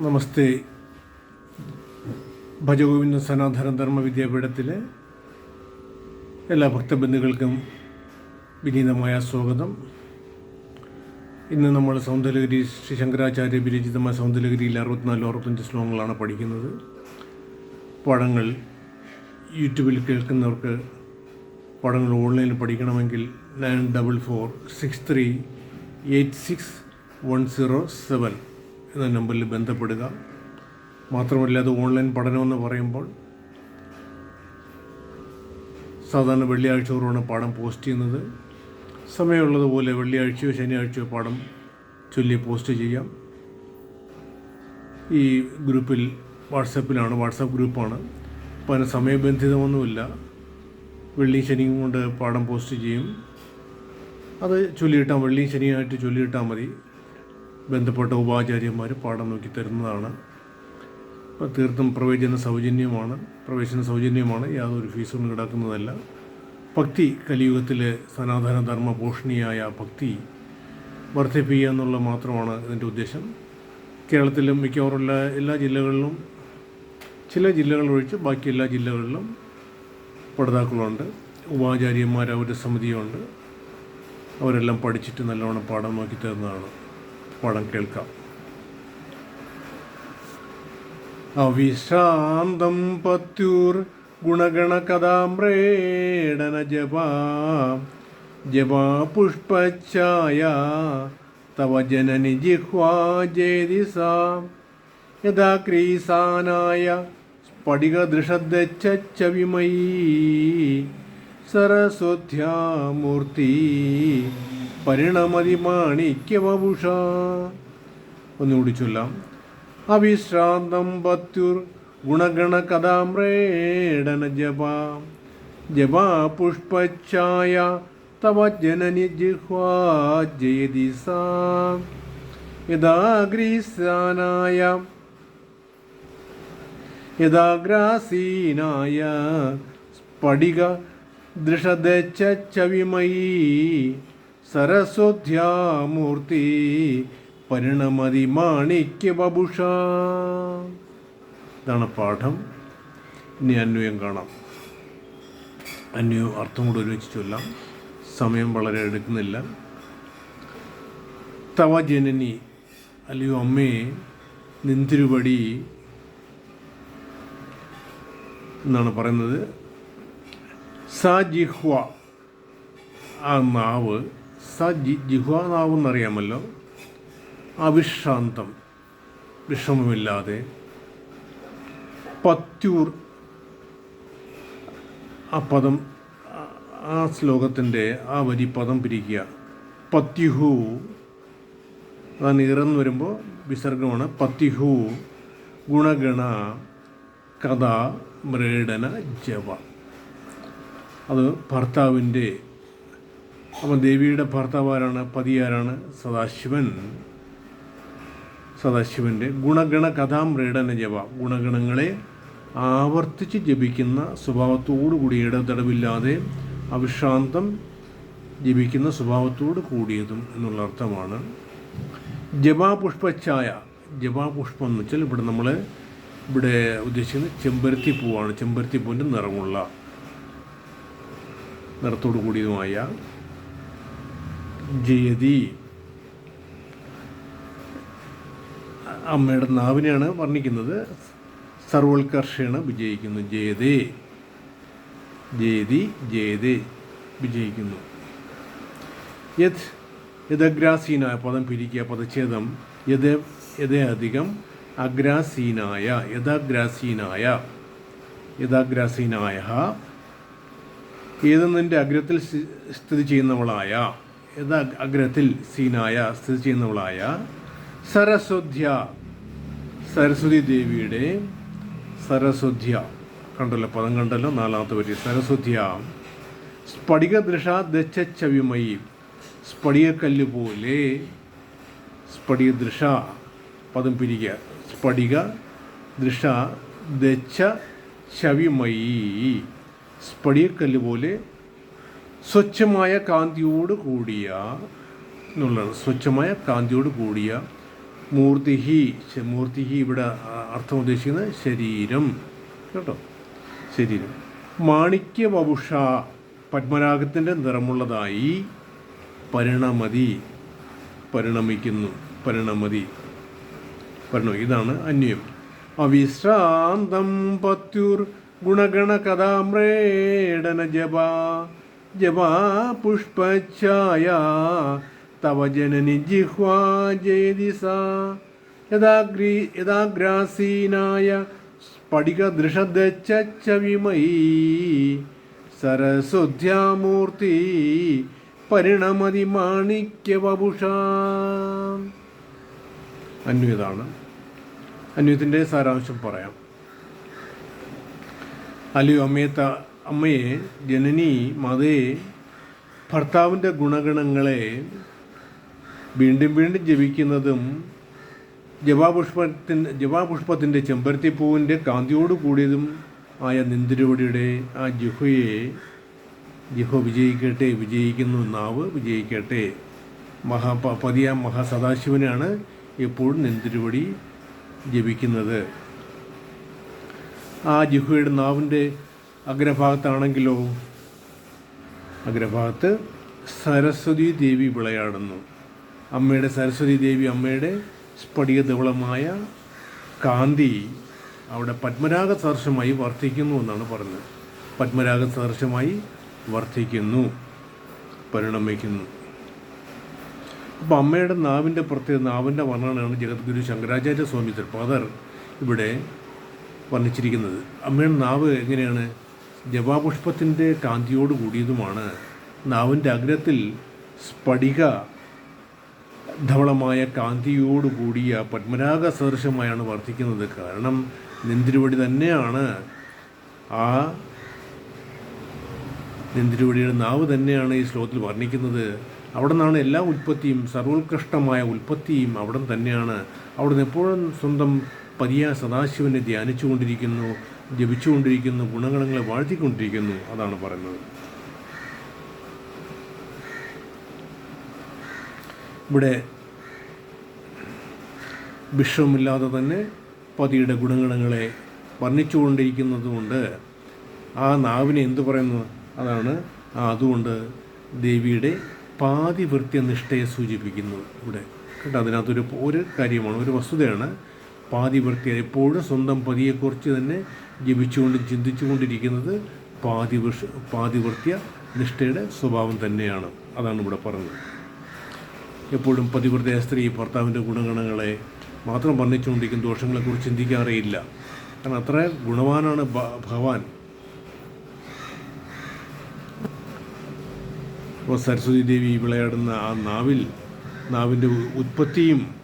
നമസ്തേ. ഭജഗോവിന്ദ സനാതന ധർമ്മ വിദ്യാപീഠത്തിലെ എല്ലാ ഭക്തബന്ധുക്കൾക്കും വിനീതമായ സ്വാഗതം. ഇന്ന് നമ്മൾ സൗന്ദര്യഗിരി ശ്രീ ശങ്കരാചാര്യ വിരചിതമായ സൗന്ദര്യഗിരിയിൽ അറുപത്തിനാല് അറുപത്തഞ്ച് ശ്ലോകങ്ങളാണ് പഠിക്കുന്നത്. പടങ്ങൾ യൂട്യൂബിൽ കേൾക്കുന്നവർക്ക് പടങ്ങൾ ഓൺലൈനിൽ പഠിക്കണമെങ്കിൽ nine double four six three eight six one zero seven. എന്ന നമ്പറിൽ ബന്ധപ്പെടുക. മാത്രമല്ല അത് ഓൺലൈൻ പഠനമെന്ന് പറയുമ്പോൾ സാധാരണ വെള്ളിയാഴ്ച തോറുമാണ് പാഠം പോസ്റ്റ് ചെയ്യുന്നത്. സമയമുള്ളതുപോലെ വെള്ളിയാഴ്ചയോ ശനിയാഴ്ചയോ പാഠം ചൊല്ലി പോസ്റ്റ് ചെയ്യാം. ഈ ഗ്രൂപ്പിൽ വാട്സപ്പിലാണ് വാട്സപ്പ് ഗ്രൂപ്പാണ്. അപ്പോൾ അതിന് സമയബന്ധിതമൊന്നുമില്ല. വെള്ളി ശനിയും കൊണ്ട് പാഠം പോസ്റ്റ് ചെയ്യും. അത് ചൊല്ലിയിട്ടാൽ വെള്ളിയും ശനിയായിട്ട് ചൊല്ലിയിട്ടാൽ മതി. ബന്ധപ്പെട്ട ഉപാചാര്യന്മാർ പാഠം നോക്കി തരുന്നതാണ്. അപ്പോൾ തീർത്തും പ്രവേചന സൗജന്യമാണ്. പ്രവേശന സൗജന്യമാണ്. യാതൊരു ഫീസും ഈടാക്കുന്നതല്ല. ഭക്തി കലിയുഗത്തിലെ സനാതന ധർമ്മ പോഷണിയായ ഭക്തി വർദ്ധിപ്പിക്കുക എന്നുള്ള മാത്രമാണ് ഇതിന്റെ ഉദ്ദേശം. കേരളത്തിലും മിക്കവാറുള്ള എല്ലാ ജില്ലകളിലും ചില ജില്ലകൾ ഒഴിച്ച് ബാക്കി എല്ലാ ജില്ലകളിലും പഠിതാക്കളുണ്ട്. ഉപാചാര്യന്മാർ അവരുടെ സമിതിയുണ്ട്. അവരെല്ലാം പഠിച്ചിട്ട് നല്ലവണ്ണം പാഠം നോക്കി തരുന്നതാണ്. പാഠം കേൾക്കാം. അവിശാന്തം പത്യൂർ ഗുണഗണകഥാമ്രേടന ജപാ ജപാ പുഷ്പഛായ തവ ജനനി ജിഹ്വാജേതി സാ യഥാ ക്രീസാനായ സ്ഫടികദൃഷദ്ദച്ചവിമയീ സരസ്വത്യാമൂർത്തി. പരിണമതി മാണിക്യവപുഷ ഒന്നുകൂടി ചൊല്ലാം. അവിശ്രാന്തം പത്യുർ ഗുണഗണ കഥാമ്രേടന ജപ ജപാ പുഷ്പഛായ തവ ജനനി ജിഹ്വാജയതി സാ. യഥാഗ്രീസാനായ സ്ഫടിക ദൃഷദച്ചവിമയീ സരസ്വത്യാമൂർത്തി പരിണമതി മാണിക്യ ബബുഷ. ഇതാണ് പാഠം. ഇനി അന്വയം കാണാം. അന്വയം അർത്ഥം കൂടെ ഒരുമിച്ച് ചൊല്ലാം. സമയം വളരെ എടുക്കുന്നില്ല. തവ ജനനി അല്ലയോ അമ്മേ നിന്തിരുപടി എന്നാണ് പറയുന്നത്. സ ജിഹ്വ ആ നാവ് സ ജി ജിഹ്വ നാവ് എന്നറിയാമല്ലോ അവിശ്രാന്തം വിഷമമില്ലാതെ. പത്യൂർ ആ പദം ആ- ആ ശ്ലോകത്തിന്റെ ആ വരി പദം പിരിക്കുക. പത്യുഹു. അതാണ് ഇറന്ന് വരുമ്പോൾ വിസർഗമാണ്. പത്യുഹു ഗുണഗണ കഥ മ്രേടന ജവ. അത് ഭർത്താവിന്റെ അപ്പം ദേവിയുടെ ഭർത്താവാരാണ് പതിയാരാണ് സദാശിവൻ. സദാശിവന്റെ ഗുണഗണ കഥാമൃഡന ജപ. ഗുണഗണങ്ങളെ ആവർത്തിച്ച് ജപിക്കുന്ന സ്വഭാവത്തോടു കൂടി ഇടതടവില്ലാതെ അവിശ്രാന്തം ജപിക്കുന്ന സ്വഭാവത്തോട് കൂടിയതും എന്നുള്ള അർത്ഥമാണ്. ജപാപുഷ്പഛായ ജപാപുഷ്പം എന്ന് വെച്ചാൽ ഇവിടെ നമ്മൾ ഇവിടെ ഉദ്ദേശിക്കുന്നത് ചെമ്പരത്തി പൂവാണ്. ചെമ്പരത്തി പൂവിന്റെ നിറമുള്ള നിറത്തോടു കൂടിയതുമായ ജയതി. അമ്മയുടെ നാവിനെയാണ് വർണിക്കുന്നത്. സർവോത്കർഷയാണ് വിജയിക്കുന്നു. ജയതേ. ജയതി ജയതേ വിജയിക്കുന്നു. യത് യഥഗ്രാസീനായ പദം പിരിക്കുക പദച്ഛേദം. യഥ യഥയധികം അഗ്രാസീനായ യഥാഗ്രാസീനായ യഥാഗ്രാസീനായ ഏതെന്നിന്റെ അഗ്രത്തിൽ സ്ഥിതി ചെയ്യുന്നവളായ യഥാ അഗ്രഹത്തിൽ സീനായ സ്ഥിതി ചെയ്യുന്നവളായ സരസ്വധ്യ സരസ്വതി ദേവിയുടെ സരസ്വധ്യ കണ്ടല്ലോ പദം കണ്ടല്ലോ നാലാമത്തെ പറ്റി സരസ്വധ്യ സ്ഫടിക ദൃഷ ദച്ചവിമയി സ്ഫടികക്കല്ല് പോലെ സ്ഫടിക ദൃഷ പദം പിരിക്കുക സ്ഫടിക ദൃഷ ദച്ച ശവിമയി സ്ഫടികക്കല്ല് പോലെ സ്വച്ഛമായ കാന്തിയോട് കൂടിയ എന്നുള്ളതാണ്. സ്വച്ഛമായ കാന്തിയോട് കൂടിയ മൂർത്തിഹി മൂർത്തിഹി ഇവിടെ അർത്ഥം ഉദ്ദേശിക്കുന്നത് ശരീരം. കേട്ടോ? ശരീരം. മാണിക്യ വപുഷ പത്മരാഗത്തിന്റെ നിറമുള്ളതായി പരിണമതി പരിണമിക്കുന്നു പരിണമതി പരിണമി. ഇതാണ് അന്യം അവിശ്രാന്തം പത്യുർ ഗുണഗണ കഥാമ്രേടന ജപ. ജപാ പുഷ്പച്ഛായ തവ ജനനി ജിഹ്വാ ജയതി സാ യഥാഗ്രീ യഥാഗ്രാസീനായ സ്ഫടികദൃഷദച്ചവിമയീ സരസ്വധ്യാമൂർത്തി പരിണമതി മാണിക്യവപുഷ അന്വയതാണ് അന്വയത്തിന്റെ സാരാംശം പറയാം. അല്ലയോ അമ്മയെ ത അമ്മയെ ജനനി മതേ ഭർത്താവിന്റെ ഗുണഗണങ്ങളെ വീണ്ടും വീണ്ടും ജപിക്കുന്നതും ജപാപുഷ്പത്തിന്റെ ജപാപുഷ്പത്തിന്റെ ചെമ്പരത്തിപ്പൂവിന്റെ കാന്തിയോട് കൂടിയതും ആയ നിന്ദിരോടിയുടെ ആ ജിഹുയെ ജിഹ വിജയിക്കട്ടെ വിജയിക്കുന്നു നാവ് വിജയിക്കട്ടെ. മഹാ പതിയ മഹാസദാശിവനാണ് എപ്പോഴും നെന്തിരുവടി ജപിക്കുന്നത്. ആ ജിഹുയുടെ നാവിന്റെ അഗ്രഭാഗത്താണെങ്കിലോ? അഗ്രഭാഗത്ത് സരസ്വതി ദേവി വിളയാടുന്നു. അമ്മയുടെ സരസ്വതി ദേവി അമ്മയുടെ സ്ഫടിക സ്ഫടികധവളമായ കാന്തി അവിടെ പത്മരാഗ സദൃശമായി വർദ്ധിക്കുന്നു എന്നാണ് പറഞ്ഞത്. പത്മരാഗ സദൃശമായി വർദ്ധിക്കുന്നു പരിണമിക്കുന്നു. അപ്പോൾ അമ്മയുടെ നാവിന്റെ പ്രത്യേക നാവിന്റെ വർണനയാണ് ജഗദ്ഗുരു ശങ്കരാചാര്യ സ്വാമി തൃപാദർ ഇവിടെ വർണിച്ചിരിക്കുന്നത്. അമ്മയുടെ നാവ് എങ്ങനെയാണ്? ജപാപുഷ്പത്തിന്റെ കാന്തിയോട് കൂടിയതുമാണ് നാവിന്റെ അഗ്രത്തിൽ സ്ഫടിക ധവളമായ കാന്തിയോട് കൂടിയ പത്മരാഗ സദൃശമായാണ് വർദ്ധിക്കുന്നത് കാരണം നെന്തിരുവടി തന്നെയാണ് ആ നെന്തിരുവടിയുടെ നാവ് തന്നെയാണ് ഈ ശ്ലോകത്തിൽ വർണിക്കുന്നത്. അവിടെ നിന്നാണ് എല്ലാ ഉൽപ്പത്തിയും സർവോത്കൃഷ്ടമായ ഉൽപ്പത്തിയും അവിടെ തന്നെയാണ്. അവിടെ നിന്ന് എപ്പോഴും സ്വന്തം പതിയ സദാശിവനെ ധ്യാനിച്ചുകൊണ്ടിരിക്കുന്നു. ജപിച്ചുകൊണ്ടിരിക്കുന്നു ഗുണഗണങ്ങളെ വാഴ്ത്തിക്കൊണ്ടിരിക്കുന്നു അതാണ് പറയുന്നത്. ഇവിടെ വിഷമില്ലാതെ തന്നെ പതിയുടെ ഗുണഗണങ്ങളെ വർണിച്ചുകൊണ്ടിരിക്കുന്നതുകൊണ്ട് ആ നാവിനെ എന്തു പറയുന്നു? അതാണ് അതുകൊണ്ട് ദേവിയുടെ പാതിവൃത്യ നിഷ്ഠയെ സൂചിപ്പിക്കുന്നു ഇവിടെ. കേട്ടോ അതിനകത്തൊരു ഒരു കാര്യമാണ് ഒരു വസ്തുതയാണ് പാതിവൃത്യ എപ്പോഴും സ്വന്തം പതിയെക്കുറിച്ച് തന്നെ ജപിച്ചുകൊണ്ട് ചിന്തിച്ചുകൊണ്ടിരിക്കുന്നത് പാതിവൃഷ പാതിവൃത്യ നിഷ്ഠയുടെ സ്വഭാവം തന്നെയാണ്. അതാണ് ഇവിടെ പറഞ്ഞത്. എപ്പോഴും പതിവൃതയ സ്ത്രീ ഭർത്താവിന്റെ ഗുണഗണങ്ങളെ മാത്രം വർണിച്ചുകൊണ്ടിരിക്കും ദോഷങ്ങളെക്കുറിച്ച് ചിന്തിക്കാറേയില്ല. കാരണം അത്ര ഗുണവാനാണ് ഭഗവാൻ. അപ്പോൾ സരസ്വതി ദേവി വിളയാടുന്ന ആ നാവിൽ നാവിന്റെ ഉത്പത്തിയും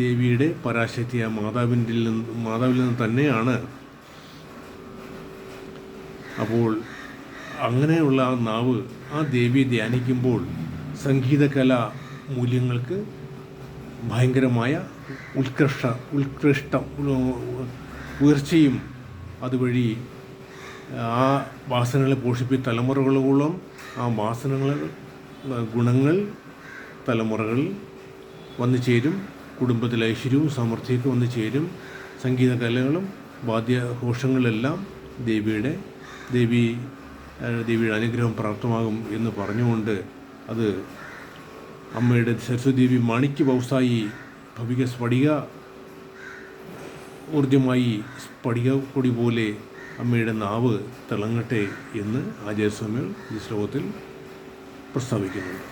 ദേവിയുടെ പരാശക്തി ആ മാതാവിന്റെ നിന്ന് മാതാവിൽ നിന്ന് തന്നെയാണ്. അപ്പോൾ അങ്ങനെയുള്ള ആ നാവ് ആ ദേവിയെ ധ്യാനിക്കുമ്പോൾ സംഗീതകല മൂല്യങ്ങൾക്ക് ഭയങ്കരമായ ഉത്കൃഷ്ട ഉത്കൃഷ്ട ഉയർച്ചയും അതുവഴി ആ വാസനകളെ പോഷിപ്പി തലമുറകളോളം ആ വാസനകൾ ഗുണങ്ങൾ തലമുറകളിൽ വന്നു ചേരും. കുടുംബത്തിലെ ഐശ്വര്യവും സമൃദ്ധിയൊക്കെ വന്നു ചേരും. സംഗീത കലകളും വാദ്യഘോഷങ്ങളെല്ലാം ദേവിയുടെ ദേവി ദേവിയുടെ അനുഗ്രഹം പ്രാപ്തമാകും എന്ന് പറഞ്ഞുകൊണ്ട് അത് അമ്മയുടെ സരസ്വതി ദേവി മാണിക്യ ബൗസായി ഭവിക സ്ഫടിക ഊർജമായി സ്ഫടിക കൊടി പോലെ അമ്മയുടെ നാവ് തിളങ്ങട്ടെ എന്ന് ആചാര്യസ്വാമികൾ ഈ ശ്ലോകത്തിൽ പ്രസ്താവിക്കുന്നുണ്ട്.